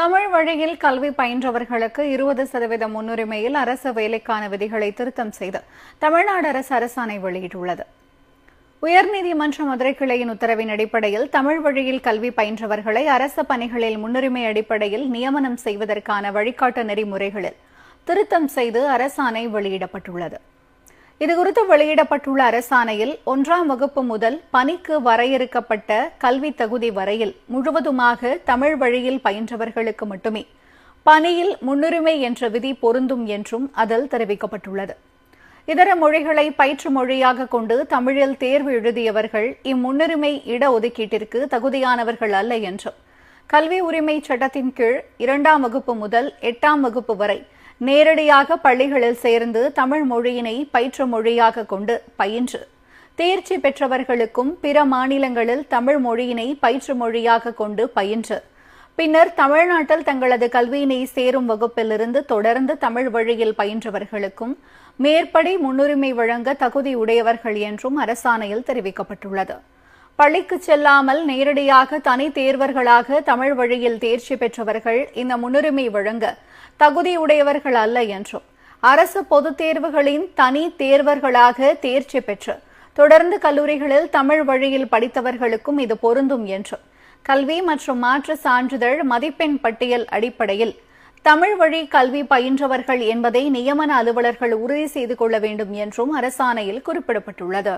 தமிழ் வழியில் கல்வி பயின்றவர்களுக்கு இருபது சதவீத முன்னுரிமையில் அரசு வேலைக்கான விதிகளை திருத்தம் செய்து தமிழ்நாடு அரசு அரசாணை வெளியிட்டுள்ளது. உயர்நீதிமன்ற மதுரை கிளையின் உத்தரவின் அடிப்படையில் தமிழ் வழியில் கல்வி பயின்றவர்களை அரசு பணிகளில் முன்னுரிமை அடிப்படையில் நியமனம் செய்வதற்கான வழிகாட்டு நெறிமுறைகளில் திருத்தம் செய்து அரசாணை வெளியிடப்பட்டுள்ளது. இதுகுறித்து வெளியிடப்பட்டுள்ள அரசாணையில் ஒன்றாம் வகுப்பு முதல் பணிக்கு வரையறுக்கப்பட்ட கல்வி தகுதி வரையில் முழுவதுமாக தமிழ் வழியில் பயின்றவர்களுக்கு மட்டுமே பணியில் முன்னுரிமை என்ற விதி பொருந்தும் என்றும் அதில் தெரிவிக்கப்பட்டுள்ளது. இதர மொழிகளை பயிற்று மொழியாக கொண்டு தமிழில் தேர்வு எழுதியவர்கள் இம்முன்னுரிமை இடஒதுக்கீட்டிற்கு தகுதியானவர்கள் அல்ல என்றும் கல்வி உரிமை சட்டத்தின் கீழ் இரண்டாம் வகுப்பு முதல் எட்டாம் வகுப்பு வரை நேரடியாக பள்ளிகளில் சேர்ந்து தமிழ் மொழியினை பயிற்று மொழியாக கொண்டு பயின்று. தேர்ச்சி பெற்றவர்களுக்கும் பிற மாநிலங்களில் தமிழ் மொழியினை பயிற்று மொழியாக கொண்டு பயின்று. பின்னர் தமிழ்நாட்டில் தங்களது கல்வியினை சேரும் வகுப்பிலிருந்து தொடர்ந்து தமிழ் வழியில் பயின்றவர்களுக்கும் மேற்படி முன்னுரிமை வழங்க தகுதி உடையவர்கள் என்றும் அரசாணையில் தெரிவிக்கப்பட்டுள்ளது. பள்ளிக்கு செல்லாமல் நேரடியாக தனி தேர்வர்களாக தமிழ் வழியில் தேர்ச்சி பெற்றவர்கள் இந்த முன்னுரிமை வழங்க தகுதியுடையவர்கள் அல்ல என்றும் அரசு பொதுத் தேர்வுகளின் தனி தேர்வர்களாக தேர்ச்சி பெற்று தொடர்ந்து கல்லூரிகளில் தமிழ் வழியில் படித்தவர்களுக்கும் இது பொருந்தும் என்றும் கல்வி மற்றும் மாற்று சான்றிதழ் மதிப்பெண் பட்டியல் அடிப்படையில் தமிழ் வழி கல்வி பயின்றவர்கள் என்பதை நியமன அலுவலர்கள் உறுதி செய்து கொள்ள வேண்டும் என்றும் அரசாணையில் குறிப்பிடப்பட்டுள்ளது.